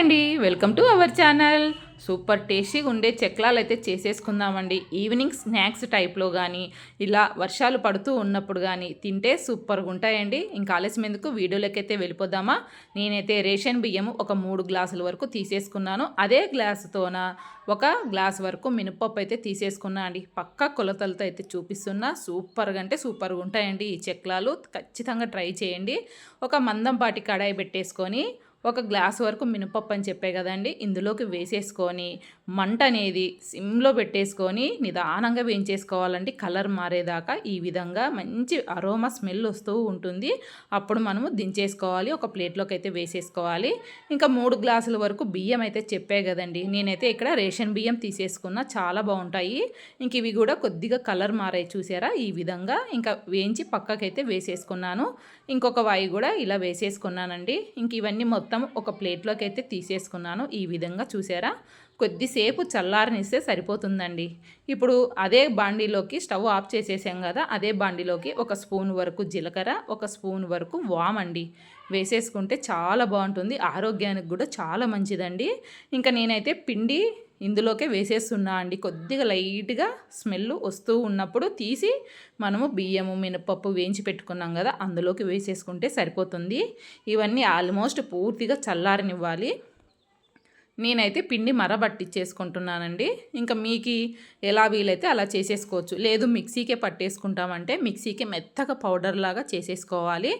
అండి. Welcome to our channel. Super టేస్టీగా ఉండే చెక్లాలు అయితే చేసేసుకుందామండి. ఈవినింగ్ స్నాక్స్ టైప్లో కానీ ఇలా వర్షాలు పడుతూ ఉన్నప్పుడు కానీ తింటే సూపర్గా ఉంటాయండి ఇంకా ఆలస్యం ఎందుకు? వీడియోలకైతే వెళ్ళిపోదామా? నేనైతే రేషన్ బియ్యము ఒక మూడు గ్లాసుల వరకు తీసేసుకున్నాను. అదే గ్లాసుతోన ఒక గ్లాస్ వరకు మినపప్పు అయితే తీసేసుకున్నా అండి. పక్క కొలతలతో అయితే చూపిస్తున్నా. సూపర్గా అంటే సూపర్గా ఉంటాయండి ఈ చెక్లాలు. ఖచ్చితంగా ట్రై చేయండి. ఒక మందంపాటి కడాయి పెట్టేసుకొని ఒక గ్లాస్ వరకు మినపప్పు అని చెప్పే కదండి. ఇందులోకి వేసేసుకొని మంట అనేది సిమ్లో పెట్టేసుకొని నిదానంగా వేయించేసుకోవాలండి. కలర్ మారేదాకా ఈ విధంగా మంచి అరోమా స్మెల్ వస్తూ ఉంటుంది. అప్పుడు మనము దించేసుకోవాలి. ఒక ప్లేట్లోకి అయితే వేసేసుకోవాలి. ఇంకా మూడు గ్లాసుల వరకు బియ్యం అయితే చెప్పే కదండి. నేనైతే ఇక్కడ రేషన్ బియ్యం తీసేసుకున్న. చాలా బాగుంటాయి. ఇంక ఇవి కూడా కొద్దిగా కలర్ మారాయి చూసారా? ఈ విధంగా ఇంకా వేయించి పక్కకైతే వేసేసుకున్నాను. ఇంకొక వాయి కూడా ఇలా వేసేసుకున్నానండి. ఇంక ఇవన్నీ మొత్తం ఒక ప్లేట్లోకి అయితే తీసేసుకున్నాను. ఈ విధంగా చూసారా? కొద్దిసేపు చల్లారనిస్తే సరిపోతుందండి. ఇప్పుడు అదే బాండీలోకి స్టవ్ ఆఫ్ చేసేసాం కదా అదే బాండీలోకి ఒక స్పూన్ వరకు జీలకర్ర ఒక స్పూన్ వరకు వామండి వేసేసుకుంటే చాలా బాగుంటుంది ఆరోగ్యానికి కూడా చాలా మంచిదండి. ఇంకా నేనైతే పిండి ఇందులోకే వేసేస్తున్నా అండి. కొద్దిగా లైట్గా స్మెల్ వస్తూ ఉన్నప్పుడు తీసి మనము బియ్యము మినపప్పు వేయించి పెట్టుకున్నాం కదా అందులోకి వేసేసుకుంటే సరిపోతుంది. ఇవన్నీ ఆల్మోస్ట్ పూర్తిగా చల్లారనివ్వాలి. నేనైతే పిండి మరబట్టించేసుకుంటున్నానండి ఇంకా మీకు ఎలా వీలైతే అలా చేసేసుకోవచ్చు. లేదు మిక్సీకే పట్టేసుకుంటామంటే మిక్సీకి మెత్తగా పౌడర్ లాగా చేసేసుకోవాలి.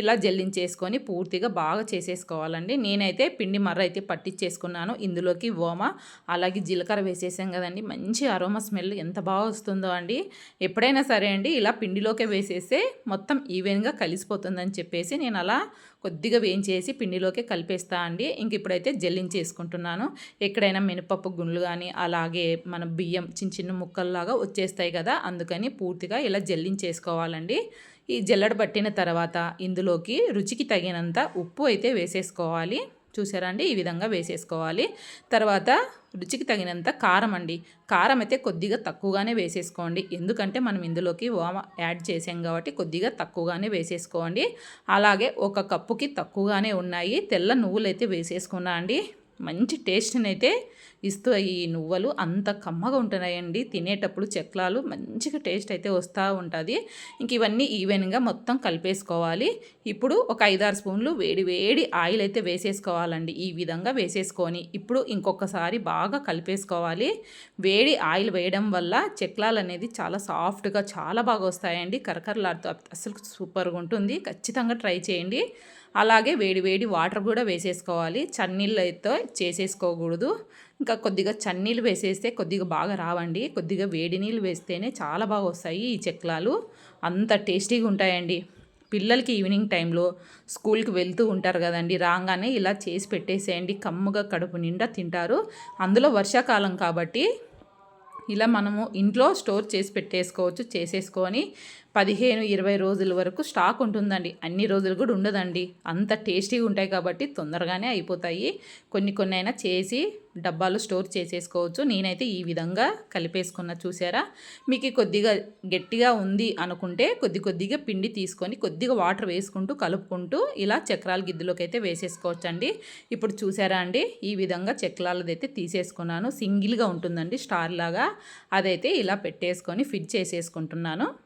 ఇలా జల్లించేసుకొని పూర్తిగా బాగా చేసేసుకోవాలండి. నేనైతే పిండి మర్ర అయితే పట్టించేసుకున్నాను ఇందులోకి ఓమ అలాగే జీలకర్ర వేసేసాం కదండి. మంచి అరోమా స్మెల్ ఎంత బాగా వస్తుందో అండి. ఎప్పుడైనా సరే అండి ఇలా పిండిలోకే వేసేస్తే మొత్తం ఈవెన్గా కలిసిపోతుందని చెప్పేసి నేను అలా కొద్దిగా వేయించేసి పిండిలోకి కలిపేస్తా అండి. ఇంక ఇప్పుడైతే జల్లించేసుకుంటున్నాను ఎక్కడైనా మినపప్పు గుండ్లు కానీ అలాగే మన బియ్యం చిన్న చిన్న ముక్కల్లాగా వచ్చేస్తాయి కదా అందుకని పూర్తిగా ఇలా జల్లించేసుకోవాలండి. ఈ జల్లడ పట్టిన తర్వాత ఇందులోకి రుచికి తగినంత ఉప్పు అయితే వేసేసుకోవాలి. చూసారా అండి? ఈ విధంగా వేసేసుకోవాలి. తర్వాత రుచికి తగినంత కారం అండి. కారం అయితే కొద్దిగా తక్కువగానే వేసేసుకోండి. ఎందుకంటే మనం ఇందులోకి ఓమ యాడ్ చేసాం కాబట్టి కొద్దిగా తక్కువగానే వేసేసుకోండి. అలాగే ఒక కప్పుకి తక్కువగానే ఉన్నాయి. తెల్ల నువ్వులు అయితే వేసేసుకున్నా అండి. మంచి టేస్ట్ని అయితే ఇస్తూ ఈ నువ్వులు అంత కమ్మగా ఉంటున్నాయండి. తినేటప్పుడు చెక్లాలు మంచిగా టేస్ట్ అయితే వస్తూ ఉంటుంది. ఇంక ఇవన్నీ ఈవెన్గా మొత్తం కలిపేసుకోవాలి. ఇప్పుడు ఒక ఐదారు స్పూన్లు వేడి వేడి ఆయిల్ అయితే వేసేసుకోవాలండి. ఈ విధంగా వేసేసుకొని ఇప్పుడు ఇంకొకసారి బాగా కలిపేసుకోవాలి. వేడి ఆయిల్ వేయడం వల్ల చెక్లాలు అనేది చాలా సాఫ్ట్గా చాలా బాగా వస్తాయండి. కరకరలాడుతూ అసలు సూపర్గా ఉంటుంది. ఖచ్చితంగా ట్రై చేయండి. అలాగే వేడి వేడి వాటర్ కూడా వేసేసుకోవాలి. చన్నీళ్ళతో చేసేసుకోకూడదు. ఇంకా కొద్దిగా చన్నీళ్ళు వేసేస్తే కొద్దిగా బాగా రావండి. కొద్దిగా వేడి నీళ్ళు వేస్తేనే చాలా బాగా వస్తాయి ఈ చెక్లాలు. అంత టేస్టీగా ఉంటాయండి. పిల్లలకి ఈవినింగ్ టైంలో స్కూల్కి వెళ్తూ ఉంటారు కదండి. రాగానే ఇలా చేసి పెట్టేసేయండి. కమ్ముగా కడుపు నిండా తింటారు. అందులో వర్షాకాలం కాబట్టి ఇలా మనము ఇంట్లో స్టోర్ చేసి పెట్టేసుకోవచ్చు చేసేసుకొని పదిహేను ఇరవై రోజుల వరకు స్టాక్ ఉంటుందండి. అన్ని రోజులు కూడా ఉండదండి. అంత టేస్టీగా ఉంటాయి కాబట్టి తొందరగానే అయిపోతాయి. కొన్ని కొన్ని అయినా చేసి డబ్బాలు స్టోర్ చేసేసుకోవచ్చు. నేనైతే ఈ విధంగా కలిపేసుకున్న చూసారా? మీకు కొద్దిగా గట్టిగా ఉంది అనుకుంటే కొద్ది కొద్దిగా పిండి తీసుకొని కొద్దిగా వాటర్ వేసుకుంటూ కలుపుకుంటూ ఇలా చక్రాల గిద్దెలోకి అయితే వేసేసుకోవచ్చు అండి ఇప్పుడు చూసారా అండి? ఈ విధంగా చక్రాలదైతే తీసేసుకున్నాను. సింగిల్గా ఉంటుందండి స్టార్ లాగా. అదైతే ఇలా పెట్టేసుకొని ఫిట్ చేసేసుకుంటున్నాను.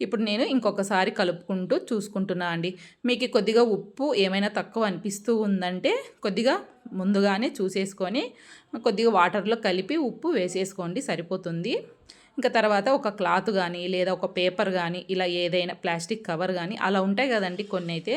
ఇప్పుడు నేను ఇంకొకసారి కలుపుకుంటూ చూసుకుంటున్నా అండి. మీకు కొద్దిగా ఉప్పు ఏమైనా తక్కువ అనిపిస్తూ ఉందంటే కొద్దిగా ముందుగానే చూసేసుకొని కొద్దిగా వాటర్లో కలిపి ఉప్పు వేసేసుకోండి సరిపోతుంది. ఇంకా తర్వాత ఒక క్లాత్ కానీ లేదా ఒక పేపర్ కానీ ఇలా ఏదైనా ప్లాస్టిక్ కవర్ కానీ అలా ఉంటాయి కదండి కొన్ని అయితే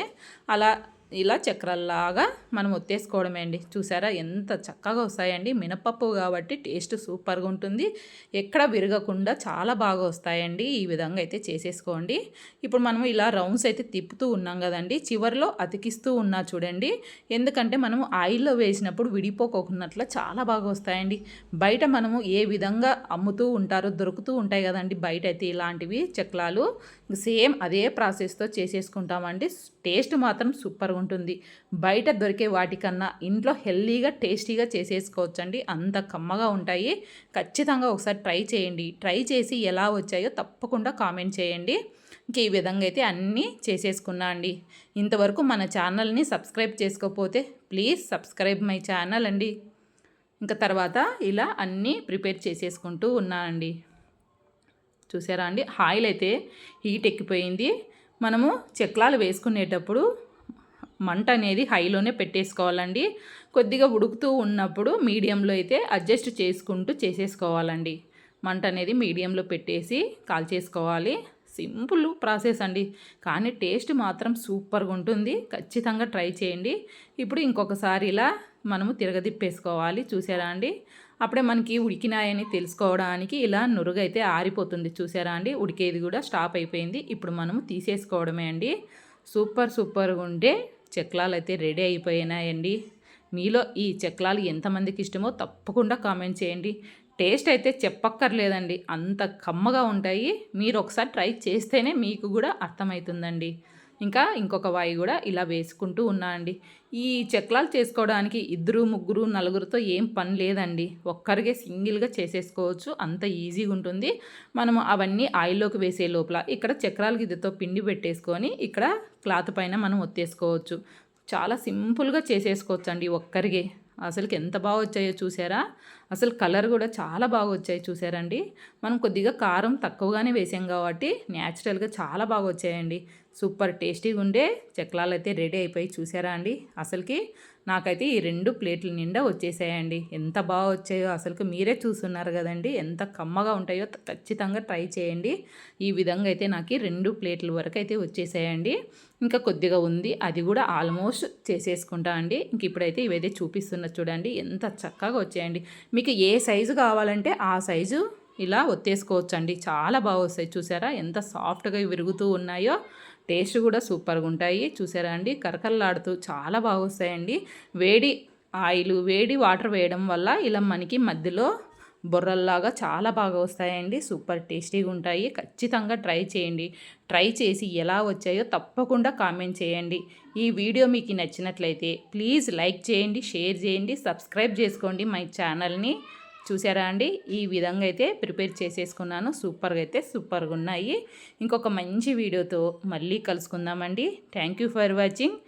అలా ఇలా చక్రాల్లాగా మనం ఒత్తేసుకోవడమే అండి. చూసారా? ఎంత చక్కగా వస్తాయండి. మినపప్పు కాబట్టి టేస్ట్ సూపర్గా ఉంటుంది. ఎక్కడ విరగకుండా చాలా బాగా వస్తాయండి. ఈ విధంగా అయితే చేసేసుకోండి. ఇప్పుడు మనం ఇలా రౌండ్స్ అయితే తిప్పుతూ ఉన్నాం కదండి. చివరిలో అతికిస్తూ ఉన్నా చూడండి. ఎందుకంటే మనం ఆయిల్లో వేసినప్పుడు విడిపోకోకున్నట్లు చాలా బాగా వస్తాయండి. బయట మనము ఏ విధంగా అమ్ముతూ ఉంటారో దొరుకుతూ ఉంటాయి కదండి. బయట అయితే ఇలాంటివి చక్రాలు సేమ్ అదే ప్రాసెస్తో చేసేసుకుంటామండి. టేస్ట్ మాత్రం సూపర్గా ఉంటుంది. బయట దొరికే వాటికన్నా ఇంట్లో హెల్దీగా టేస్టీగా చేసేసుకోవచ్చండి. అంత కమ్మగా ఉంటాయి. ఖచ్చితంగా ఒకసారి ట్రై చేయండి. ట్రై చేసి ఎలా వచ్చాయో తప్పకుండా కామెంట్ చేయండి. ఇంక ఈ విధంగా అయితే అన్నీ చేసేసుకున్నా అండి. ఇంతవరకు మన ఛానల్ని సబ్స్క్రైబ్ చేసుకోకపోతే ప్లీజ్ సబ్స్క్రైబ్ మై ఛానల్ అండి. ఇంకా తర్వాత ఇలా అన్నీ ప్రిపేర్ చేసేసుకుంటూ ఉన్నానండి చూసారా అండి? ఆయిల్ అయితే హీట్ ఎక్కిపోయింది. మనము చెక్లాలు వేసుకునేటప్పుడు మంట అనేది హైలోనే పెట్టేసుకోవాలండి. కొద్దిగా ఉడుకుతూ ఉన్నప్పుడు మీడియంలో అయితే అడ్జస్ట్ చేసుకుంటూ చేసేసుకోవాలండి. మంట అనేది మీడియంలో పెట్టేసి కాల్చేసుకోవాలి. సింపుల్ ప్రాసెస్ అండి. కానీ టేస్ట్ మాత్రం సూపర్గా ఉంటుంది. ఖచ్చితంగా ట్రై చేయండి. ఇప్పుడు ఇంకొకసారి ఇలా మనము తిరగదిప్పేసుకోవాలి చూసారా అండి? అప్పుడే మనకి ఉడికినాయని తెలుసుకోవడానికి ఇలా నురుగైతే ఆరిపోతుంది. చూసారా అండి? ఉడికేది కూడా స్టాప్ అయిపోయింది. ఇప్పుడు మనము తీసేసుకోవడమే అండి. సూపర్ సూపర్గా ఉండే చెక్లాలు అయితే రెడీ అయిపోయినాయండి. మీలో ఈ చెక్లాలు ఎంతమందికి ఇష్టమో తప్పకుండా కామెంట్ చేయండి. టేస్ట్ అయితే చెప్పక్కర్లేదండి. అంత కమ్మగా ఉంటాయి. మీరు ఒకసారి ట్రై చేస్తేనే మీకు కూడా అర్థమవుతుందండి. ఇంకా ఇంకొక వాయి కూడా ఇలా వేసుకుంటూ ఉన్నా అండి. ఈ చెక్లాలు చేసుకోవడానికి ఇద్దరు ముగ్గురు నలుగురితో ఏం పని లేదండి. ఒక్కరికే సింగిల్గా చేసేసుకోవచ్చు. అంత ఈజీగా ఉంటుంది. మనము అవన్నీ ఆయిల్లోకి వేసే లోపల ఇక్కడ చక్రాల గిద్దెతో పిండి పెట్టేసుకొని ఇక్కడ క్లాత్ పైన మనం ఒత్తేసుకోవచ్చు. చాలా సింపుల్గా చేసేసుకోవచ్చు అండి ఒక్కరికే. అసలుకి ఎంత బాగా వచ్చాయో చూసారా? అసలు కలర్ కూడా చాలా బాగా వచ్చాయి చూసారండి. మనం కొద్దిగా కారం తక్కువగానే వేసాం కాబట్టి న్యాచురల్గా చాలా బాగా వచ్చాయండి. సూపర్ టేస్టీగా ఉండే చక్రాలు అయితే రెడీ అయిపోయి చూసారా అండి? అసలుకి నాకైతే ఈ రెండు ప్లేట్ల నిండా వచ్చేసాయండి. ఎంత బాగా వచ్చాయో అసలుకి మీరే చూస్తున్నారు కదండి. ఎంత కమ్మగా ఉంటాయో ఖచ్చితంగా ట్రై చేయండి. ఈ విధంగా అయితే నాకు రెండు ప్లేట్ల వరకు అయితే వచ్చేసాయండి. ఇంకా కొద్దిగా ఉంది. అది కూడా ఆల్మోస్ట్ చేసేసుకుంటా అండి. ఇంక ఇప్పుడైతే ఇవైతే చూపిస్తున్నా చూడండి. ఎంత చక్కగా వచ్చాయండి. మీకు ఏ సైజు కావాలంటే ఆ సైజు ఇలా ఒత్తేసుకోవచ్చండి. చాలా బాగా వస్తాయి. చూసారా? ఎంత సాఫ్ట్గా విరుగుతూ ఉన్నాయో. టేస్ట్ కూడా సూపర్గా ఉంటాయి చూసారా అండి? కరకల్లాడుతూ చాలా బాగా వస్తాయండి వేడి ఆయిల్ వేడి వాటర్ వేయడం వల్ల ఇలా మనకి మధ్యలో బొర్రల్లాగా చాలా బాగా వస్తాయండి సూపర్ టేస్టీగా ఉంటాయి ఖచ్చితంగా ట్రై చేయండి. ట్రై చేసి ఎలా వచ్చాయో తప్పకుండా కామెంట్ చేయండి. ఈ వీడియో మీకు నచ్చినట్లయితే ప్లీజ్ లైక్ చేయండి షేర్ చేయండి సబ్స్క్రైబ్ చేసుకోండి మై ఛానల్ని. చూసారా అండి? ఈ విధంగా అయితే ప్రిపేర్ చేసేసుకున్నాను. సూపర్గా అయితే సూపర్గా ఉన్నాయి. ఇంకొక మంచి వీడియోతో మళ్ళీ కలుసుకుందామండి. Thank you for watching.